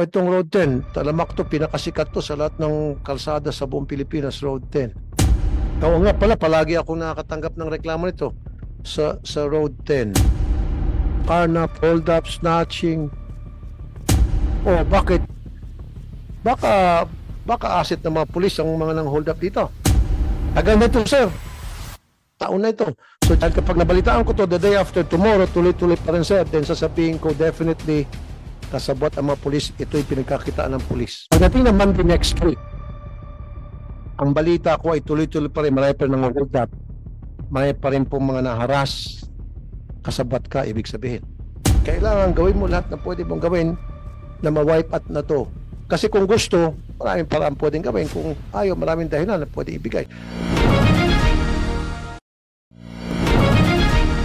Itong Road 10, talamak to, pinakasikat to sa lahat ng kalsada sa buong Pilipinas, Road 10. Oo nga pala, palagi ako nakakatanggap ng reklamo nito sa sa Road 10. Carnap, hold up, snatching. Oh, bakit? Baka baka asset ng mga pulis ang mga nang hold up dito. Tagal na ito, sir. Taon na ito. So, kapag nabalitaan ko to the day after tomorrow, tuloy-tuloy pa rin, sir. Then sasabihin ko, definitely, kasabot ang mga pulis, ito'y pinagkakitaan ng pulis. Pagdating ng Monday next week, ang balita ko ay tuloy-tuloy pa rin, marami pa rin ng hold up. Marami pa rin pong mga naharas. Kasabot ka, ibig sabihin. Kailangan gawin mo lahat na pwede mong gawin na ma-wipe out na to. Kasi kung gusto, maraming paraan pwedeng gawin. Kung ayaw, maraming dahilan na pwede ibigay.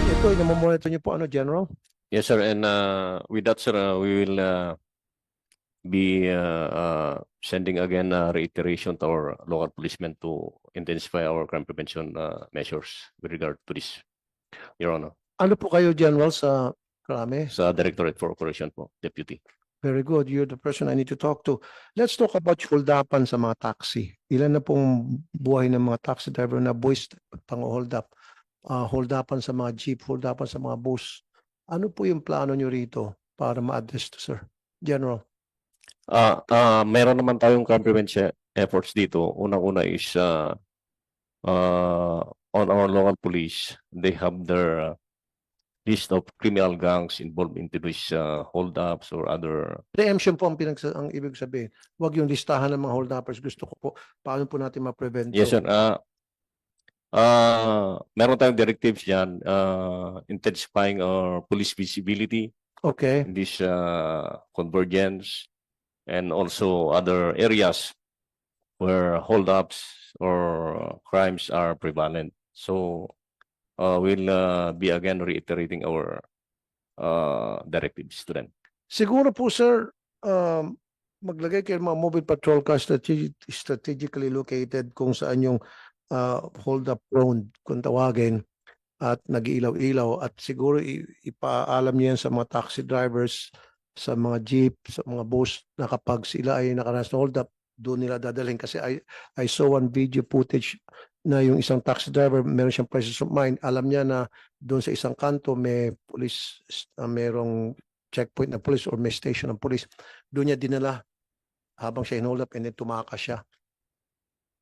Ito, inamamonitor niyo po ano, General? Yes, sir. And uh, with that, sir, uh, we will uh, be uh, uh, sending again a reiteration to our local policemen to intensify our crime prevention uh, measures with regard to this, Your Honor. Ano po kayo, General, sa krame? Sa Directorate for Operation po, Deputy. Very good. You're the person I need to talk to. Let's talk about holdapan sa mga taxi. Ilan na pong buhay ng mga taxi driver na boys pang hold up? Uh, holdapan sa mga jeep, holdapan sa mga bus. Ano po yung plano nyo rito para ma-address to, sir? General. Ah, ah, meron naman tayong crime prevention efforts dito. Unang-una is uh, uh, on our local police. They have their uh, list of criminal gangs involved into this uh, hold-ups or other Preemption po ang, pinagsa- ang ibig sabihin. Huwag yung listahan ng mga hold-uppers. Gusto ko po, paano po natin ma-prevent Yes, to? sir. Ah, ah, meron tayong directives diyan, uh, intensifying our police visibility Okay. in this uh, convergence and also other areas where holdups or crimes are prevalent. So uh, we'll uh, be again reiterating our uh, directives to them. Siguro po sir, um, maglagay kayo ng mga mobile patrol cars strategi- strategically located kung saan yung uh, hold up prone kung tawagin at nag-iilaw-ilaw at siguro ipaalam niyo yan sa mga taxi drivers, sa mga jeep, sa mga bus na kapag sila ay nakaranas na hold up, doon nila dadalhin. Kasi I, I saw one video footage na yung isang taxi driver, meron siyang presence of mind, alam niya na doon sa isang kanto may police, uh, merong checkpoint ng police or may station ng police, doon niya dinala habang siya in-hold up and then tumakas siya.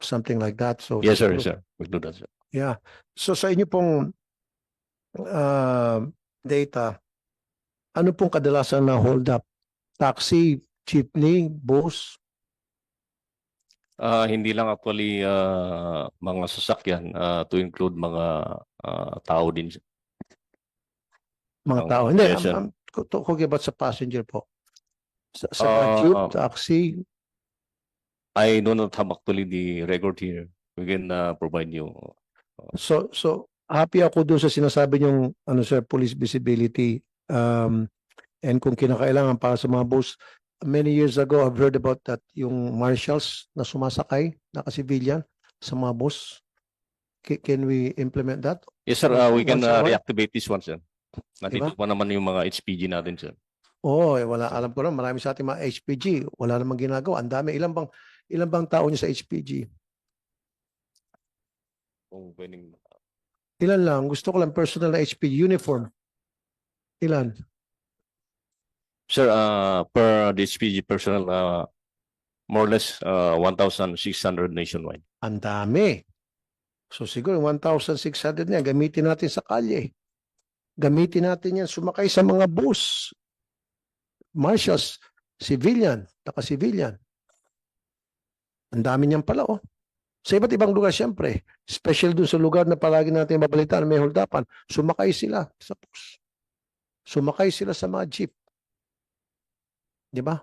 Something like that. So Yes, sir. Yes, sir. We'll do that, sir. Yeah. So sa inyo pong uh, data, ano pong kadalasan na hold up? Taxi, jeepney, bus? Ah, hindi lang actually ah, mga sasakyan ah, to include mga ah, tao din. mga Ang- tao. Hindi, yes, sir. I'm, I'm talking about sa passenger po. Sa, sa Ah, jeep, ah. taxi, I do not have actually the record here. We can uh, provide you. So so happy ako doon sa sinasabi niyong ano sir police visibility um and kung kinakailangan para sa mga bus many years ago I've heard about that yung marshals na sumasakay na civilian sa mga bus Ca- can we implement that Yes, sir. uh, we can uh, reactivate this one, sir. Nandito pa naman yung mga HPG natin, sir. Oo, eh, wala alam ko na marami sa ating mga HPG wala namang ginagawa ang dami ilan bang ilan bang tao niyo sa HPG Kung pwedeng ilan lang gusto ko lang personal na HPG uniform ilan Sir, uh, per the HPG personnel, uh, more or less uh, 1,600 nationwide. Ang dami. So siguro 1,600 na yan, gamitin natin sa kalye. Gamitin natin yan, sumakay sa mga bus. Marshals, civilian, naka-civilian. Ang dami niyan pala, oh. Sa iba't ibang lugar, siyempre. Special dun sa lugar na palagi natin mabalitaan, may holdapan. Sumakay sila sa bus. Sumakay sila sa mga jeep. Di ba?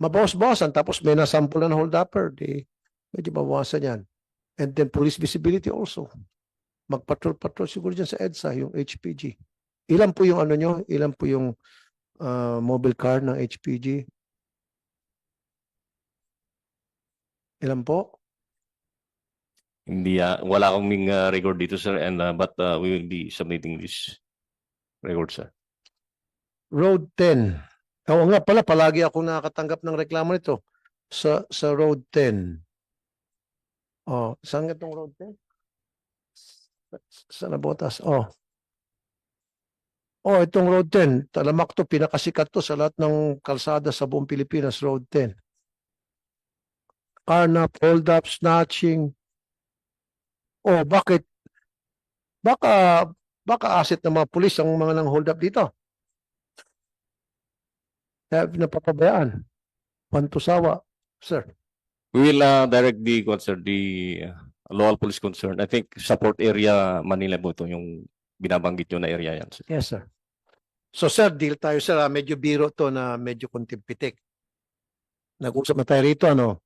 Mabawas-bawasan, tapos may nasample na holdupper, di medyo bawasan yan. And then police visibility also. Magpatrol-patrol siguro dyan sa EDSA, yung HPG. Ilan po yung ano nyo? Ilan po yung ah, mobile car ng HPG? Ilan po? Hindi, uh, wala kaming uh, record dito, sir, and uh, but uh, we will be submitting this record, sir. Road 10. Oo nga pala, palagi ako nakakatanggap ng reklamo nito sa sa Road 10. Oh, saan nga itong Road 10? Sa Nabotas. Oh. Oh, itong Road 10. Talamak to, pinakasikat to sa lahat ng kalsada sa buong Pilipinas, Road 10. Carnap, hold up, snatching. Oh, bakit? Baka, baka asset ng mga pulis ang mga nang hold up dito. Napapabayaan. Pantusawa, sir. We will uh, direct the concern, the uh, local police concern. I think support area Manila po ito yung binabanggit yun na area yan. sir. Yes, sir. So, sir, deal tayo, sir. ah. Medyo biro to na medyo kontimpitik. Nag-usap na tayo rito, ano?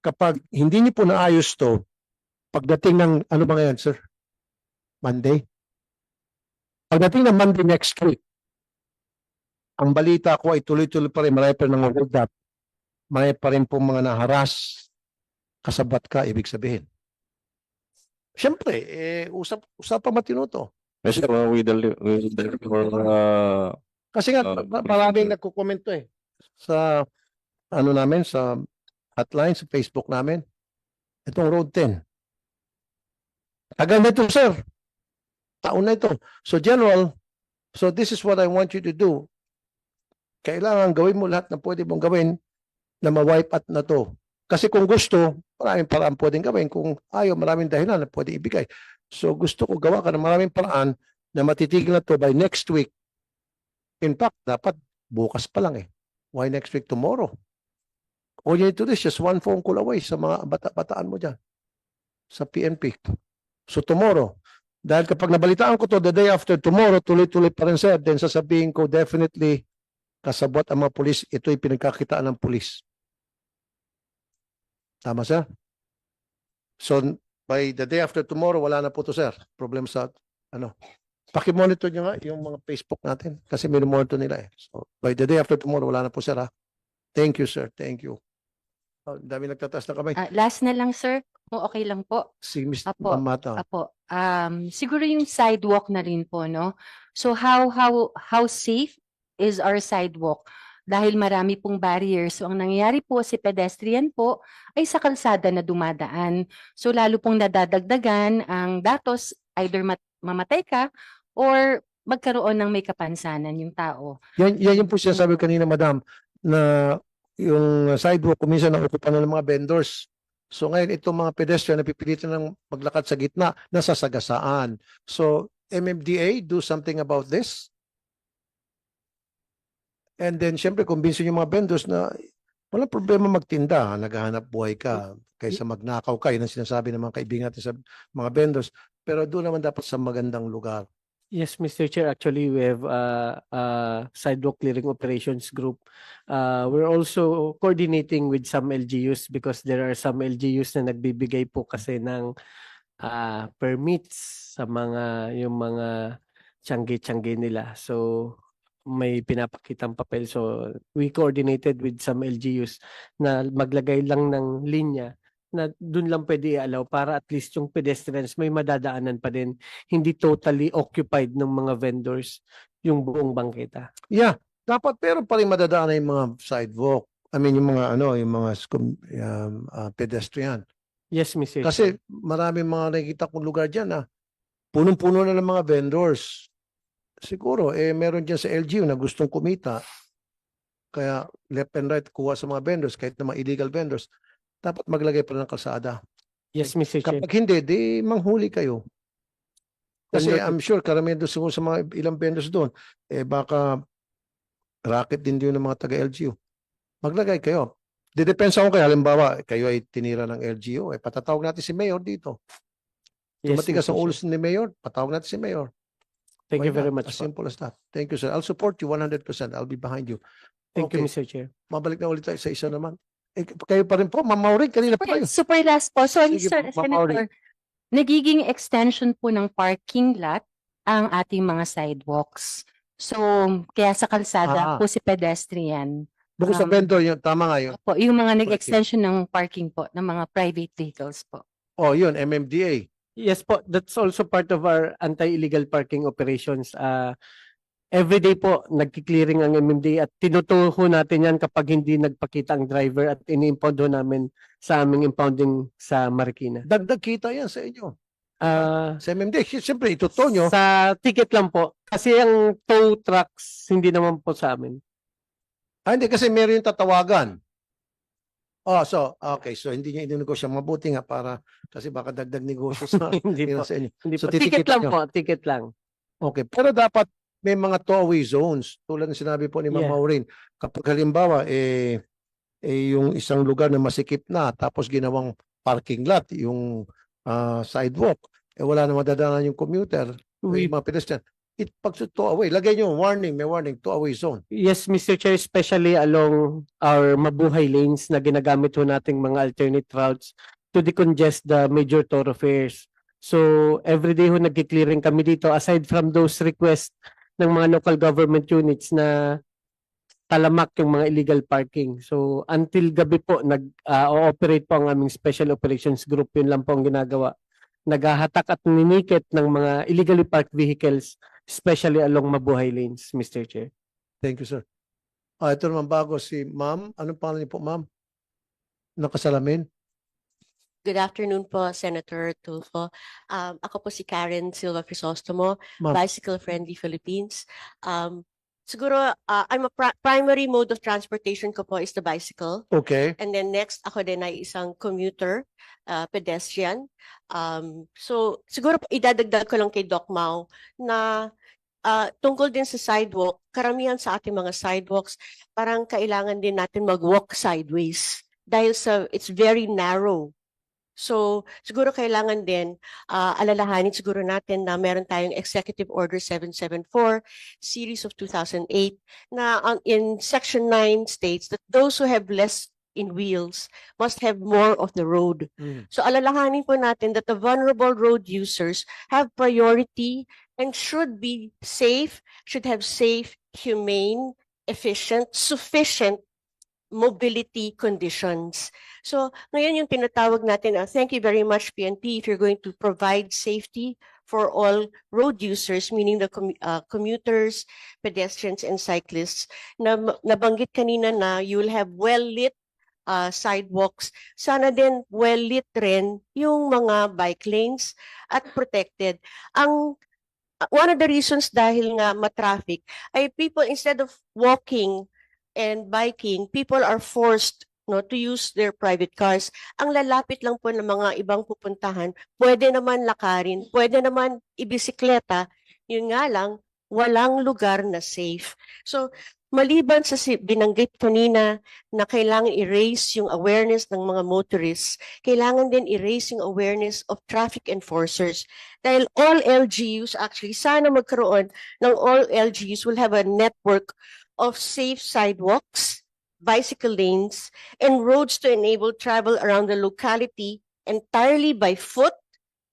Kapag hindi niyo po naayos to, pagdating ng, ano ba ngayon, sir? Monday? Pagdating ng Monday next week, ang balita ko ay tuloy-tuloy pa rin, marami pa rin ng hold up. Marami pa rin pong mga naharas. Kasabat ka, ibig sabihin. Siyempre, eh, usap, usapang matino to. Yes, sir, uh, we will, for, uh, Kasi nga, ma- maraming nagkukomento eh. Sa, ano namin, sa hotline, sa Facebook namin. Itong Road 10. Tagal na ito, sir. Taon na ito. So, General, so this is what I want you to do. Kailangan gawin mo lahat na pwede mong gawin na ma-wipe out na to. Kasi kung gusto, maraming paraan pwedeng gawin. Kung ayaw, maraming dahilan na pwede ibigay. So, gusto ko gawa ka ng maraming paraan na matitigil na to by next week. In fact, dapat bukas pa lang eh. Why next week tomorrow? All you need to do is just one phone call away sa mga bata-bataan mo dyan. Sa PNP. So tomorrow, dahil kapag nabalitaan ko to the day after tomorrow, tuloy-tuloy pa rin sir, then sasabihin ko definitely kasabot ang mga pulis, ito'y pinagkakitaan ng pulis. Tama sir? So by the day after tomorrow, wala na po to sir. Problem sa ano, Paki-monitor nyo nga yung mga Facebook natin kasi monitor nila eh. So, by the day after tomorrow, wala na po sir ha. Thank you sir, thank you. Oh, dami nagtataas na kamay. Ah, last na lang, sir. Kung okay lang po. Si Mr. Apo, Mamata. Apo. Um, siguro yung sidewalk na rin po, no? So how how how safe is our sidewalk? Dahil marami pong barriers. So ang nangyayari po si pedestrian po ay sa kalsada na dumadaan. So lalo pong nadadagdagan ang datos either mat- mamatay ka or magkaroon ng may kapansanan yung tao. Yan, yan yung po sinasabi kanina, madam, na yung sidewalk, kuminsan nakukupan na ng mga vendors. So ngayon, itong mga pedestrian na pipilitan ng maglakad sa gitna, nasasagasaan. So, MMDA, do something about this. And then, syempre, kumbinsin yung mga vendors na walang problema magtinda, naghahanap buhay ka, kaysa magnakaw ka. Yun ang sinasabi ng mga kaibigan natin sa mga vendors. Pero doon naman dapat sa magandang lugar. Yes, Mr. Chair, actually we have uh, uh, sidewalk clearing operations group. Uh, we're also coordinating with some LGUs because there are some LGUs na nagbibigay po kasi ng uh, permits sa mga yung mga tiyangge-tiyangge nila. So may pinapakitang papel. So we coordinated with some LGUs na maglagay lang ng linya na dun lang pwede i-allow para at least yung pedestrians may madadaanan pa din hindi totally occupied ng mga vendors yung buong bangketa. Yeah, dapat pero pa rin madadaan yung mga sidewalk. I mean, yung mga ano, yung mga um, ah, pedestrian. Yes, Mr. Kasi maraming mga nakikita kong lugar dyan na punong-puno na ng mga vendors. Siguro, eh, meron dyan sa LGU na gustong kumita. Kaya left and right kuha sa mga vendors, kahit na mga illegal vendors, dapat maglagay pa rin ng kalsada. Yes, Mr. Chair. Kapag hindi, di manghuli kayo. Kasi Converted- I'm sure karamihan doon siguro sa mga ilang vendors doon, eh baka racket din din ng mga taga-LGU. Maglagay kayo. Didepensa ko kayo. Halimbawa, kayo ay tinira ng LGU. Eh, patatawag natin si Mayor dito. Yes, Tumatigas Mr. ang ulo ni Mayor, patawag natin si Mayor. Thank Why you very not? much. As simple as that. Thank you, sir. I'll support you 100%. I'll be behind you. Thank you, Okay. Mr. Chair. Mabalik na ulit tayo sa isa naman. Eh, kayo pa rin po, Ma'am Maureen, kanina pa kayo. Super last po. Sorry, Sige sir, po, Ma'am Maureen. Senator. Nagiging extension po ng parking lot ang ating mga sidewalks. So, kaya sa kalsada Ah. po si pedestrian. Bukod sa Um, vendor, yun, tama nga yun. Po, yung mga nag-extension ng parking po ng mga private vehicles po. Oh, yun, MMDA. Yes po, that's also part of our anti-illegal parking operations. Uh, everyday po nagki-clearing ang MMDA at tinutuho natin yan kapag hindi nagpakita ang driver at ini-impound ho namin sa aming impounding sa Marikina. Dagdag kita yan sa inyo. Ah, Sa MMD, siyempre ituto nyo. sa ticket lang po. Kasi ang tow trucks, hindi naman po sa amin. Ah, hindi kasi meron yung tatawagan. Oh, so, okay. So, hindi niya inunegosyo. Mabuti nga para, kasi baka dagdag negosyo sa, hindi po. sa inyo. Hindi So, po. Ticket titikip lang nyo. po, ticket lang. Okay. Pero dapat may mga tow-away zones. Tulad ng sinabi po ni Ma'am Yeah. Maureen. Kapag halimbawa, eh, eh, yung isang lugar na masikip na, tapos ginawang parking lot, yung ah, sidewalk, eh wala na madadaanan yung commuter, We yung mga pedestrian. It, pag sa tow-away, lagay nyo warning, may warning, tow-away zone. Yes, Mr. Chair, especially along our mabuhay lanes na ginagamit ho nating mga alternate routes to decongest the major thoroughfares. So, everyday ho nagki-clearing kami dito aside from those requests ng mga local government units na talamak yung mga illegal parking. So, until gabi po nag-ooperate po ang aming special operations group. Yun lang po ang ginagawa. Naghahatak at ninikit ng mga illegally parked vehicles, especially along mabuhay lanes, Mr. Chair. Thank you, sir. Ah, ito naman bago si ma'am. Anong pangalan niyo po, ma'am? Nakasalamin? Good afternoon po, Senator Tulfo. Um, ako po si Karen Silva Crisostomo, Ma'am. Bicycle Friendly Philippines. Um, siguro, uh, I'm a pri- primary mode of transportation ko po is the bicycle. Okay. And then next, ako din ay isang commuter, uh, pedestrian. Um, so, siguro po idadagdag ko lang kay Doc Mau na uh, tungkol din sa sidewalk, karamihan sa ating mga sidewalks, parang kailangan din natin mag-walk sideways dahil sa it's very narrow. So, siguro kailangan din uh, alalahanin siguro natin na meron tayong Executive Order 774 series of 2008 na ang- in section 9 states that those who have less in wheels must have more of the road. Mm. So alalahanin po natin that the vulnerable road users have priority and should be safe, should have safe, humane, efficient, sufficient mobility conditions. So ngayon yung tinatawag natin, uh, thank you very much PNP if you're going to provide safety for all road users, meaning the commu- uh, commuters, pedestrians, and cyclists. Na, nabanggit kanina na you will have well-lit uh, sidewalks. Sana din well-lit rin yung mga bike lanes at protected. Ang uh, one of the reasons dahil nga matraffic ay people instead of walking and biking, people are forced no to use their private cars. Ang lalapit lang po ng mga ibang pupuntahan, pwede naman lakarin, pwede naman ibisikleta, yun nga lang, walang lugar na safe. So, maliban sa si- binanggit kanina na kailangan i-raise yung awareness ng mga motorists, kailangan din i-raise yung awareness of traffic enforcers. Dahil all LGUs actually, sana magkaroon ng all LGUs will have a network of safe sidewalks, bicycle lanes, and roads to enable travel around the locality entirely by foot,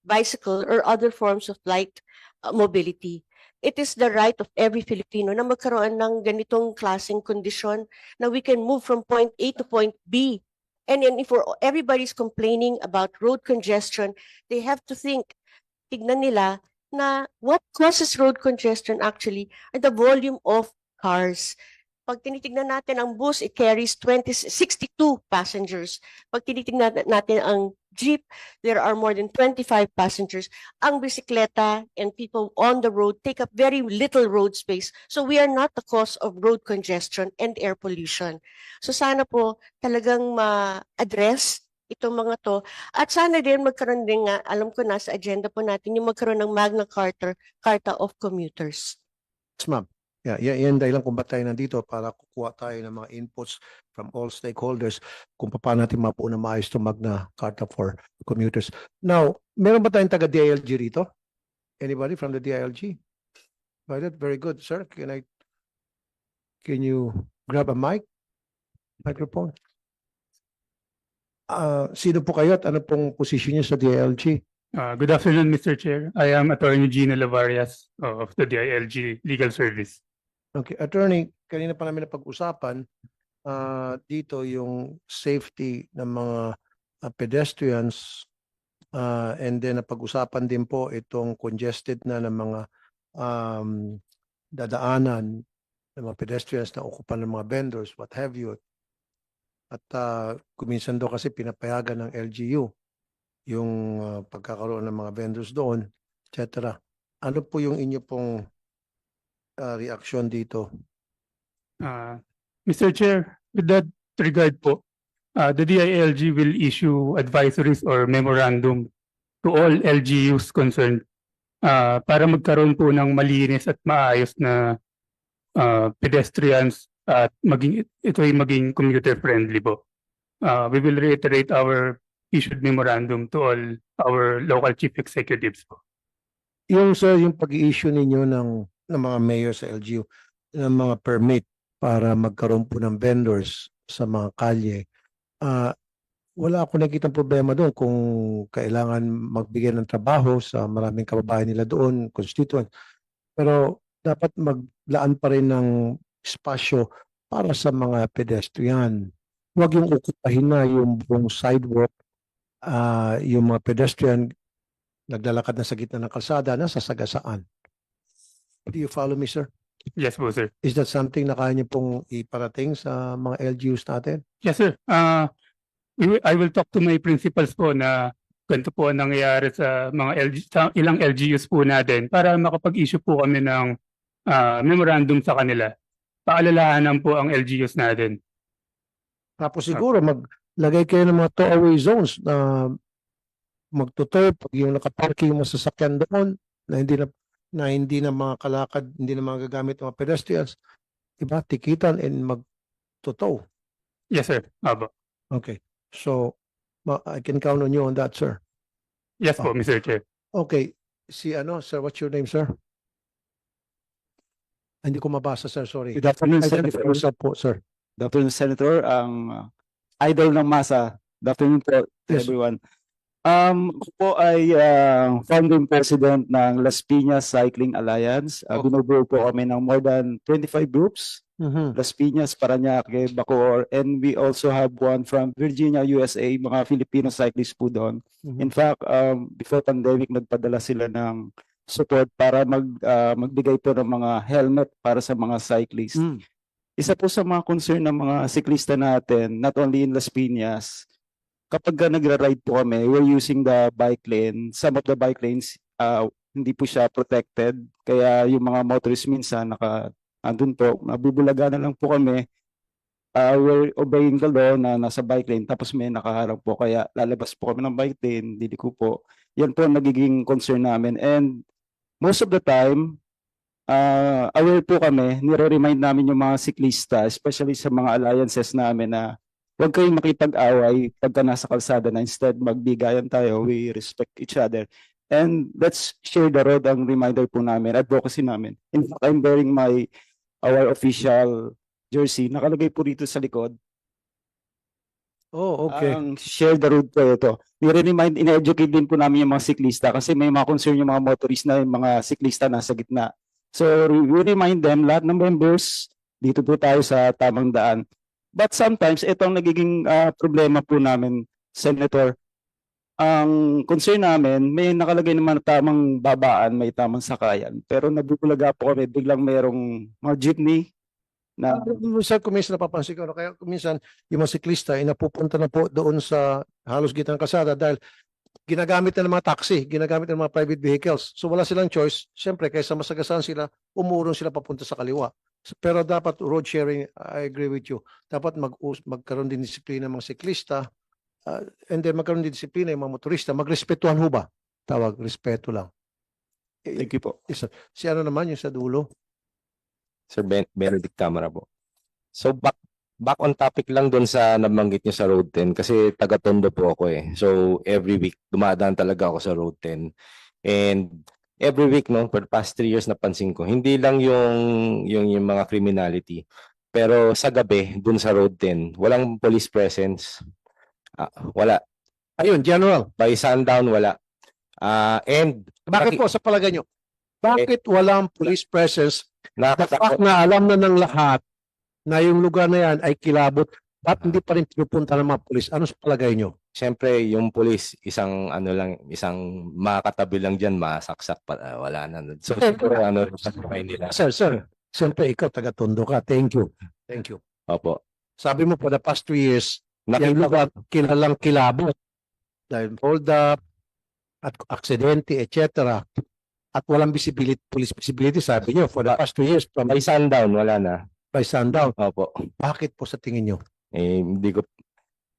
bicycle, or other forms of light uh, mobility. It is the right of every Filipino na magkaroon ng ganitong klaseng kondisyon na we can move from point A to point B. And then if everybody's complaining about road congestion, they have to think, tignan nila na what causes road congestion actually are the volume of cars. Pag tinitignan natin ang bus, it carries 20, 62 passengers. Pag tinitignan natin ang jeep, there are more than 25 passengers. Ang bisikleta and people on the road take up very little road space. So we are not the cause of road congestion and air pollution. So sana po talagang ma-address itong mga to. At sana din magkaroon din nga, alam ko nasa agenda po natin, yung magkaroon ng Magna Carta, Carta of Commuters. Yes, ma'am. Yeah, yeah, yan dahilan kung ba't tayo nandito para kukuha tayo ng mga inputs from all stakeholders kung paano natin mapuo na maayos itong Magna Carta for commuters. Now, meron ba tayong taga DILG rito? Anybody from the DILG? Violet, very good, sir. Can I, can you grab a mic? Microphone? Ah, sino po kayo at ano pong position niyo sa DILG? Uh, good afternoon, Mr. Chair. I am Attorney Gino Lavarias of the DILG Legal Service. Okay, attorney, kanina pa namin napag-usapan ah, dito yung safety ng mga ah, pedestrians ah, and then napag-usapan din po itong congested na ng mga um, dadaanan ng mga pedestrians na ukupan ng mga vendors, what have you. At uh, kuminsan daw kasi pinapayagan ng LGU yung ah, pagkakaroon ng mga vendors doon, etc. Ano po yung inyo pong ah, reaksyon dito? Uh, Mr. Chair, with that regard po, uh, the DILG will issue advisories or memorandum to all LGUs concerned uh, para magkaroon po ng malinis at maayos na uh, pedestrians at maging ito ay maging commuter friendly po. Uh, we will reiterate our issued memorandum to all our local chief executives po. Yung sir, yung pag-i-issue ninyo ng, ng mga mayor sa LGU ng mga permit para magkaroon po ng vendors sa mga kalye, ah wala ako nakikita problema doon kung kailangan magbigay ng trabaho sa maraming kababayan nila doon, constituent. Pero dapat maglaan pa rin ng espasyo para sa mga pedestrian. Huwag yung okupahin na yung buong sidewalk, ah yung mga pedestrian naglalakad na sa gitna ng kalsada, nasa sagasaan. Do you follow me, sir? Yes po, sir. Is that something na kaya niyo pong iparating sa mga LGUs natin? Yes, sir. Uh, we will- I will talk to my principals po na ganito po ang nangyayari sa mga LG, sa ilang LGUs po natin para makapag-issue po kami ng ah, memorandum sa kanila. Paalalahanan po ang LGUs natin. Tapos siguro maglagay kayo ng mga tow-away zones na magtutoy pag yung nakaparking yung masasakyan doon na hindi na na hindi na mga kalakad, hindi na mga gagamit ng mga pedestrians. Diba? Tikitan and magtutow. Yes, sir. Abo. Okay. So, ma- I can count on you on that, sir. Yes po, Mr. Chair. Okay. Si ano, sir, what's your name, sir? Ah, Hindi ko mabasa, sir. Sorry. Good afternoon, Identify Senator. yourself po, sir. Good afternoon, Senator. Ang uh, idol ng masa. Good afternoon po to Yes. everyone. Um, ako po ay uh, founding president ng Las Piñas Cycling Alliance. Uh, Okay. Binubuo po kami ng more than 25 groups. Las Piñas, Parañaque, Bacoor, and we also have one from Virginia, USA, mga Filipino cyclists po doon. Mhm. In fact, um, before pandemic, nagpadala sila ng support para mag, uh, magbigay po ng mga helmet para sa mga cyclists. Mm. Isa po sa mga concern ng mga siklista natin, not only in Las Piñas, kapag ka nagra-ride po kami, we're using the bike lane. Some of the bike lanes, uh, hindi po siya protected. Kaya yung mga motorists minsan, naka, andun po, nabubulaga na lang po kami. Uh, we're obeying the law na nasa bike lane, tapos may nakaharap po. Kaya lalabas po kami ng bike lane, diliko po. Yan po ang nagiging concern namin. And most of the time, uh, aware po kami, nire-remind namin yung mga siklista, especially sa mga alliances namin na huwag kayong makipag-away pagka nasa kalsada na instead magbigayan tayo, we respect each other. And let's share the road ang reminder po namin, advocacy namin. In fact, I'm wearing my our official jersey. Nakalagay po rito sa likod. Oh, okay. Ang share the road po ito. Nire-remind, in-educate din po namin yung mga siklista kasi may mga concern yung mga motorist na yung mga siklista nasa gitna. So we remind them, lahat ng members, dito po tayo sa tamang daan. But sometimes, ito ang nagiging ah, problema po namin, Senator. Ang concern namin, may nakalagay naman na tamang babaan, may tamang sakayan. Pero nabubulaga po kami, biglang mayroong mga jeepney na Minsan kung minsan napapansin ko, ano, kaya minsan yung mga siklista ay napupunta na po doon sa halos gitna ng kasada dahil ginagamit na ng mga taxi, ginagamit na ng mga private vehicles. So wala silang choice. Siyempre, kaysa masagasaan sila, umurong sila papunta sa kaliwa. Pero dapat road sharing, I agree with you. Dapat mag magkaroon din disiplina ng mga siklista uh, and then magkaroon din disiplina yung mga motorista. Magrespetuhan ho ba? Tawag, respeto lang. Eh, Thank you po. Si ano naman yung sa dulo? Sir ben Benedict Camara po. So back back on topic lang doon sa nabanggit niyo sa Road 10 kasi taga Tondo po ako eh. So every week dumadaan talaga ako sa Road 10. And every week no for the past three years napansin ko hindi lang yung yung yung mga criminality pero sa gabi doon sa Road 10 walang police presence. Ah, wala. Ayun, general. By sundown wala. Ah and Bakit po sa palagay nyo? Bakit walang police presence The fact na alam na ng lahat na yung lugar na yan ay kilabot, ba't hindi pa rin pinupunta ng mga polis? Ano sa palagay nyo? Siyempre, yung police, isang ano lang, isang makakatabi lang dyan, masaksak pa, ah, wala na. So, siguro ano, sa buhay nila. Sir, sir, siyempre ikaw taga-tondo ka. Thank you. Thank you. Opo. Sabi mo for the past two years, yung Nakita ko, lugar kilalang kilabot dahil hold up at aksidente, etc. At walang visibility, police visibility, sabi niyo, for the past two years from may sundown, wala na. By sundown. Opo. Bakit po sa tingin niyo? Eh, hindi ko,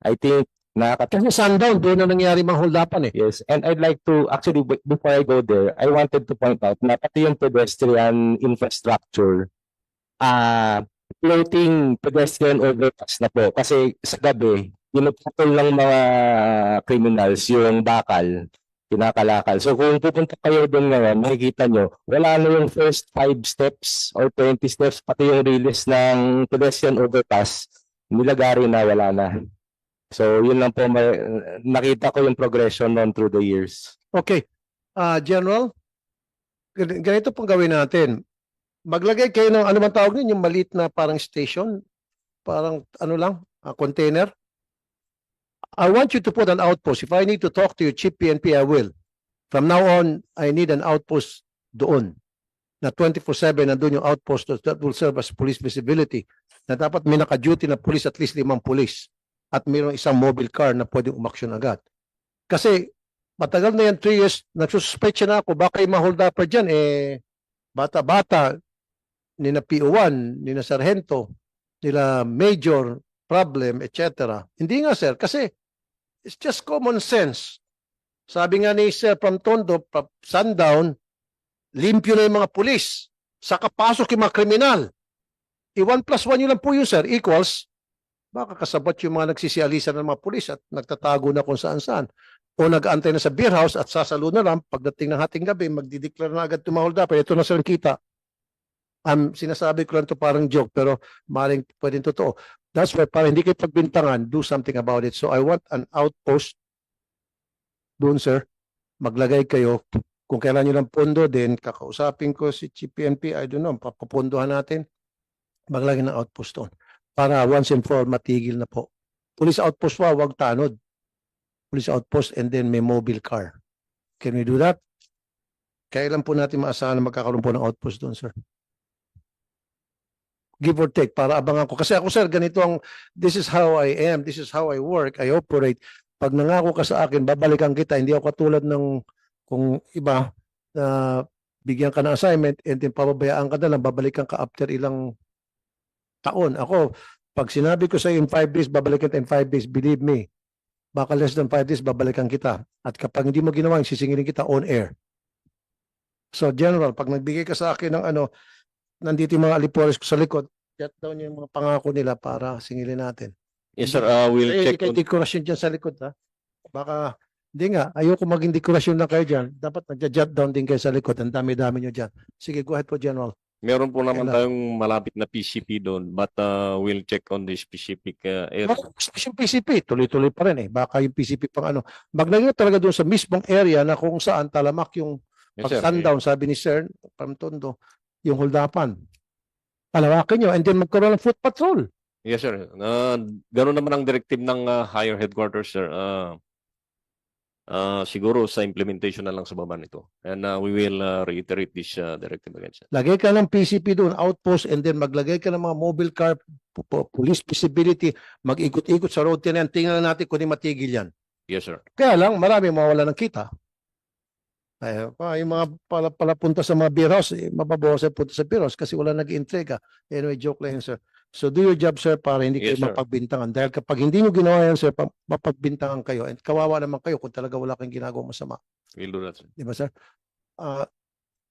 I think, nakaka Kasi sundown, doon na nangyari mga hold upan eh. Yes, and I'd like to actually be- before I go there, I wanted to point out na pati yung pedestrian infrastructure ah floating pedestrian overpass na po kasi sa gabi pinuputol ng mga criminals yung bakal kinakalakal. So kung pupunta kayo doon ngayon, makikita nyo, wala na yung first five steps or 20 steps, pati yung release ng pedestrian overpass, nilagari na, wala na. So yun lang po, may, nakita ko yung progression noon through the years. Okay. Ah, General, gan- ganito pong gawin natin. Maglagay kayo ng ano man tawag nun, yung maliit na parang station, parang ano lang, ah, container. I want you to put an outpost. If I need to talk to you, Chief PNP, I will. From now on, I need an outpost doon. Na 24-7 nandun yung outpost that- will serve as police visibility. Na dapat may naka-duty na police, at least limang police. At mayroong isang mobile car na pwedeng umaksyon agad. Kasi matagal na yan, three years, nagsususpecha na ako, baka yung ma-hold upper dyan, eh, bata-bata, ni na PO1, ni na Sargento, nila Major, problem, etc. Hindi nga, sir, kasi it's just common sense. Sabi nga ni Sir from Tondo, pa- sundown, limpyo na yung mga pulis. Saka pasok yung mga kriminal. I-1 plus 1 yun lang po yun, sir, equals, baka kasabot yung mga nagsisialisan ng mga pulis at nagtatago na kung saan-saan o nag-aantay na sa beer house at sasalo na lang pagdating ng hating gabi, magdideklara na agad tumahol dapat. Ito na sir ang kita. Um, sinasabi ko lang to parang joke pero maring pwedeng totoo. That's why para hindi kayo pagbintangan, do something about it. So I want an outpost doon sir. Maglagay kayo. Kung kailan nyo ng pondo din, kakausapin ko si Chief I don't know, papapondohan natin. Maglagay ng outpost doon. Para once and for all, matigil na po. Police outpost wa, wag tanod police outpost and then may mobile car. Can we do that? Kailan po natin maasahan na magkakaroon po ng outpost doon, sir? Give or take, para abangan ko. Kasi ako, sir, ganito ang, this is how I am, this is how I work, I operate. Pag nangako ka sa akin, babalikan kita. Hindi ako katulad ng kung iba na bigyan ka ng assignment and then pababayaan ka na lang, babalikan ka after ilang taon. Ako, pag sinabi ko sa in five days, babalikan in five days, believe me, baka less than five days, babalikan kita. At kapag hindi mo ginawa, sisingilin kita on air. So, General, pag nagbigay ka sa akin ng ano, nandito yung mga alipores ko sa likod, jot down yung mga pangako nila para singilin natin. Yes, sir. Uh, we'll Eh, check on, dekorasyon dyan sa likod, ha? Baka, hindi nga, ayoko maging dekorasyon lang kayo dyan. Dapat nagja-jot down din kayo sa likod. Ang dami-dami nyo dyan. Sige, go ahead po, General. meron po naman Kailan? tayong malapit na PCP doon, but uh, we'll check on the specific uh, area. Yung PCP, tuloy-tuloy pa rin eh. Baka yung PCP pang ano. Maglagay talaga doon sa mismong area na kung saan talamak yung Yes, pag sir. sundown, sabi ni Sir from Tondo, yung holdapan. Palawakin nyo and then magkaroon ng foot patrol. Yes, sir. Uh, ganun naman ang directive ng uh, higher headquarters, sir. Uh, uh, siguro sa implementation na lang sa baba nito. And uh, we will uh, reiterate this uh, directive again, sir. Lagay ka ng PCP doon, outpost, and then maglagay ka ng mga mobile car, police visibility, mag-ikot-ikot sa road yan. Tingnan natin kung di matigil yan. Yes, sir. Kaya lang, marami mawala ng kita. Ay, pa, yung mga pala, pala punta sa mga beer house, eh, mababawasan punta sa beer house kasi wala nag-intriga. Anyway, joke lang yun, sir. So do your job, sir, para hindi Yes, kayo sir. mapagbintangan. Dahil kapag hindi nyo ginawa yan, sir, pa- mapagbintangan kayo. And kawawa naman kayo kung talaga wala kayong ginagawa masama. We'll do that, sir. Di ba, sir? Ah,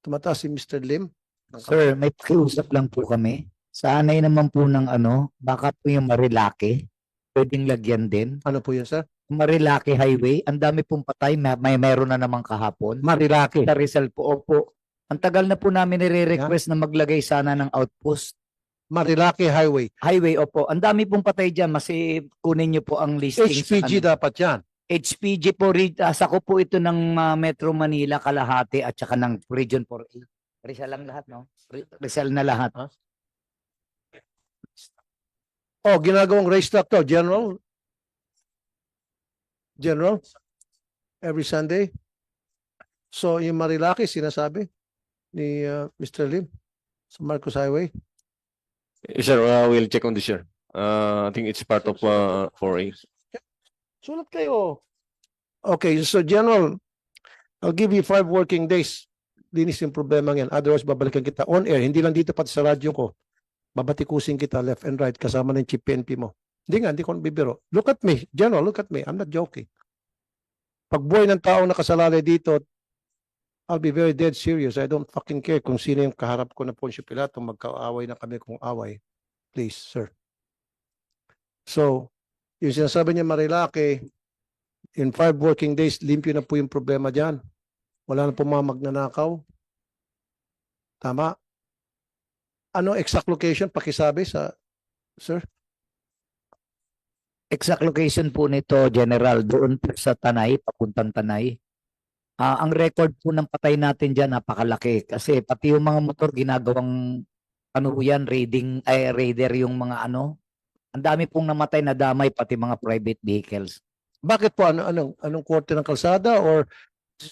tumataas si Mr. Lim. Sir, may pakiusap lang po kami. Sanay naman po ng ano, baka po yung Marilake. Pwedeng lagyan din. Ano po yun, sir? Marilake Highway, ang dami pong patay, may, may meron na namang kahapon. Marilaki. Sa Rizal po, opo. Ang tagal na po namin nire-request na maglagay sana ng outpost. Marilaki Highway. Highway, opo. Ang dami pong patay dyan. Mas kunin niyo po ang listing. HPG ano. dapat yan. HPG po, ri- ah, sako po ito ng ah, Metro Manila, Kalahati at saka ng Region 4A. Rizal lang lahat, no? Ri- Rizal na lahat. Oh, ginagawang racetrack to, General. General? Every Sunday? So yung Marilaki, sinasabi ni uh, Mr. Lim sa Marcos Highway? Yes, sir, uh, we'll check on this, sir. Uh, I think it's part of uh, 4A. Sulat kayo. Okay, so General, I'll give you five working days. Linis yung problema yan. Otherwise, babalikan kita on air. Hindi lang dito pati sa radyo ko. Babatikusin kita left and right kasama ng chief PNP mo. Hindi nga, hindi ko bibiro. Look at me. General, look at me. I'm not joking. Pag buhay ng taong nakasalalay dito, I'll be very dead serious. I don't fucking care kung sino yung kaharap ko na Poncio Pilato. Magkaaway na kami kung away. Please, sir. So, yung sinasabi niya Marilake, in five working days, limpyo na po yung problema dyan. Wala na po mga magnanakaw. Tama? Ano exact location? Pakisabi sa, sir? Exact location po nito, General, doon po sa Tanay, papuntang Tanay. Ah, ang record po ng patay natin diyan napakalaki kasi pati yung mga motor ginagawang ano po yan, raiding ay raider yung mga ano. Ang dami pong namatay na damay pati mga private vehicles. Bakit po? Ano, anong, anong korte ng kalsada or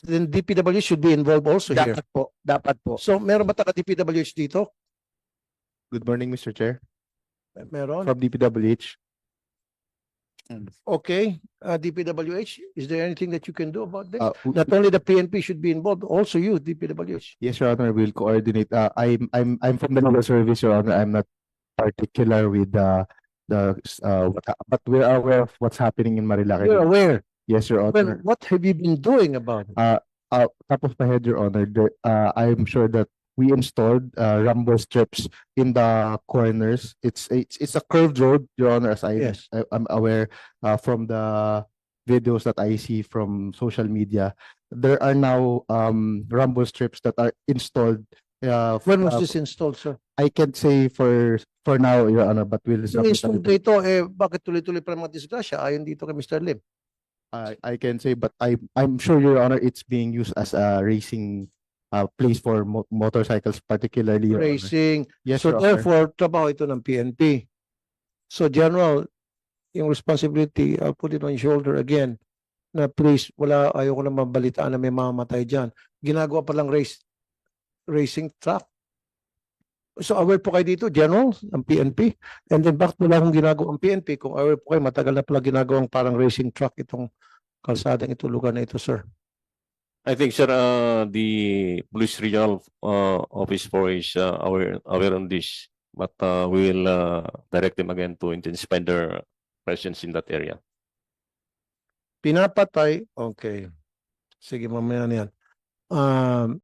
then DPW should be involved also here? Dapat po, dapat po. So, meron ba taga DPWH dito? Good morning, Mr. Chair. Meron? From DPWH. Okay. Uh, DPWH, is there anything that you can do about this? Uh, Not only the PNP should be involved, also you, DPWH. Yes, Your Honor, we'll coordinate. Uh, I'm, I'm, I'm from the legal service, Your Honor. I'm not particular with the, the, uh, what but we're aware of what's happening in Marilaki. You're aware. Yes, Your Well, Honor. what have you been doing about it? Uh, top of my head, Your Honor, there, uh, I'm sure that we installed, uh, rumble strips in the corners. It's, it's, it's a curved road, Your Honor, as I, Yes. I- I'm aware, uh, from the videos that I see from social media. There are now, um, rumble strips that are installed, uh, When was uh, this installed, sir? I can't say for, for now, Your Honor, but we'll. Yung installed na ito, eh, bakit tuloy-tuloy pa mga disgrasya? Ayon dito kay Mr. Lim. I, I can say, but I, I'm sure, Your Honor, it's being used as a racing, uh, place for mo- motorcycles particularly. Your Honor. Racing. Yes, So Your Honor. therefore, trabaho ito ng PNP. So General, yung responsibility, I'll put it on your shoulder again, na please, wala, ayoko na mabalitaan na may mamamatay dyan. Ginagawa pa lang race, racing track. So aware po kayo dito, General, ng PNP. And then bakit wala akong ginagawa ang PNP? Kung aware po kayo, matagal na pala ginagawang parang racing track itong kalsadang ito, lugar na ito, sir. I think, sir, uh, the police regional uh, office for is uh, aware, aware on this, but uh, we will uh, direct them again to intensify their presence in that area. Pinapatay, okay. Sige, mamaya na. Um,